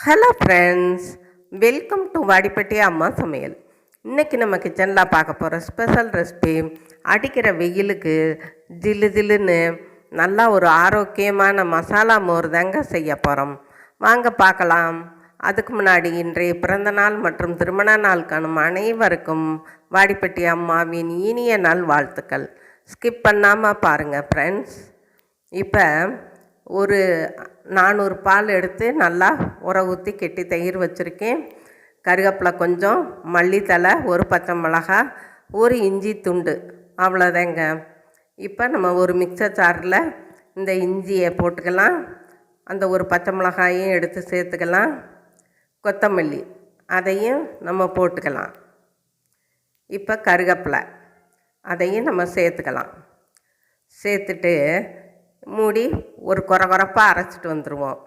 Hello friends welcome to Vadipatti அம்மா சமையல் இன்றைக்கி நம்ம கிச்சனில் பார்க்க போகிற ஸ்பெஷல் ரெசிபி அடிக்கிற வெயிலுக்கு ஜில்லு ஜில்லுன்னு நல்லா ஒரு ஆரோக்கியமான மசாலா மோர் தாங்க செய்ய போகிறோம் வாங்க பார்க்கலாம். அதுக்கு முன்னாடி இன்றைய பிறந்தநாள் மற்றும் திருமண நாள் காணும் அனைவருக்கும் வாடிப்பட்டி அம்மாவின் இனிய நாள் வாழ்த்துக்கள் ஸ்கிப் பண்ணாமல் பாருங்கள் ஃப்ரெண்ட்ஸ் இப்போ ஒரு நானூறு பால் எடுத்து நல்லா உர ஊற்றி கெட்டி தயிர் வச்சுருக்கேன். கருவேப்பிலை கொஞ்சம் மல்லித்தலை ஒரு பச்சை மிளகா ஒரு இஞ்சி துண்டு அவ்வளோதாங்க. இப்போ நம்ம ஒரு மிக்சர் சாரில் இந்த இஞ்சியை போட்டுக்கலாம். அந்த ஒரு பச்சை மிளகாயும் எடுத்து சேர்த்துக்கலாம். கொத்தமல்லி அதையும் நம்ம போட்டுக்கலாம். இப்போ கருவேப்பிலை அதையும் நம்ம சேர்த்துக்கலாம். சேர்த்துட்டு மூடி ஒரு குறை குறைப்பாக அரைச்சிட்டு வந்துடுவோம்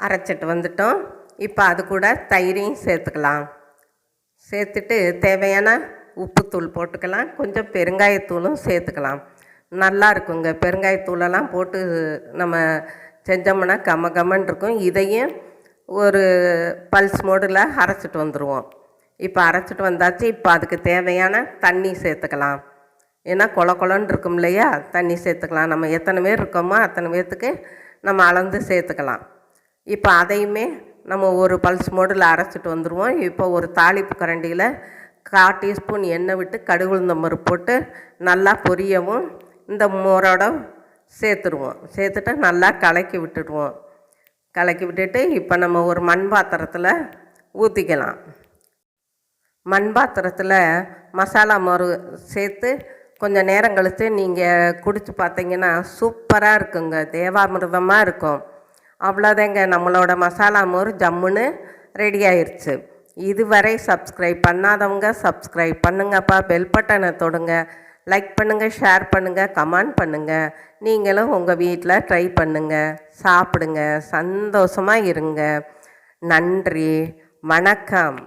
அரைச்சிட்டு வந்துட்டோம். இப்போ அது கூட தயிரையும் சேர்த்துக்கலாம். சேர்த்துட்டு தேவையான உப்புத்தூள் போட்டுக்கலாம். கொஞ்சம் பெருங்காயத்தூளும் சேர்த்துக்கலாம். நல்லா இருக்குங்க. பெருங்காயத்தூளெல்லாம் போட்டு நம்ம செஞ்சோம்னா கம கமன்னு இருக்கும். இதையும் ஒரு பல்ஸ் மோடில் அரைச்சிட்டு வந்துடுவோம் இப்போ அரைச்சிட்டு வந்தாச்சு. இப்போ அதுக்கு தேவையான தண்ணி சேர்த்துக்கலாம். ஏன்னா கொல கொலன்னு இருக்கும் இல்லையா? தண்ணி சேர்த்துக்கலாம். நம்ம எத்தனை பேர் இருக்கோமோ அத்தனை பேர்த்துக்கு நம்ம அளந்து சேர்த்துக்கலாம். இப்போ அதையுமே நம்ம ஒரு பல்ஸ் மோடில் அரைச்சிட்டு வந்துடுவோம் இப்போ ஒரு தாளிப்பு கரண்டியில் கால் டீஸ்பூன் எண்ணெய் விட்டு கடுகு உளுந்தம்பரு போட்டு நல்லா பொரியவும் இந்த மோரோட சேர்த்துருவோம். சேர்த்துட்டு நல்லா கலக்கி விட்டுடுவோம். கலக்கி விட்டுட்டு இப்போ நம்ம ஒரு மண் பாத்திரத்தில் ஊற்றிக்கலாம் மண் பாத்திரத்தில் மசாலா மோர் சேர்த்து கொஞ்சம் நேரம் கழித்து நீங்கள் குடித்து பார்த்தீங்கன்னா சூப்பராக இருக்குங்க. தேவாமிர்தமாக இருக்கும். அவ்வளோதாங்க நம்மளோட மசாலா மோர் ஜம்முன்னு ரெடி ஆயிடுச்சு இதுவரை சப்ஸ்கிரைப் பண்ணாதவங்க சப்ஸ்கிரைப் பண்ணுங்கப்பா. பெல் பட்டனை தொடுங்க. லைக் பண்ணுங்கள் ஷேர் பண்ணுங்கள் கமெண்ட் பண்ணுங்கள் நீங்களும் உங்கள் வீட்டில் ட்ரை பண்ணுங்கள் சாப்பிடுங்க. சந்தோஷமாக இருங்க. நன்றி. வணக்கம்.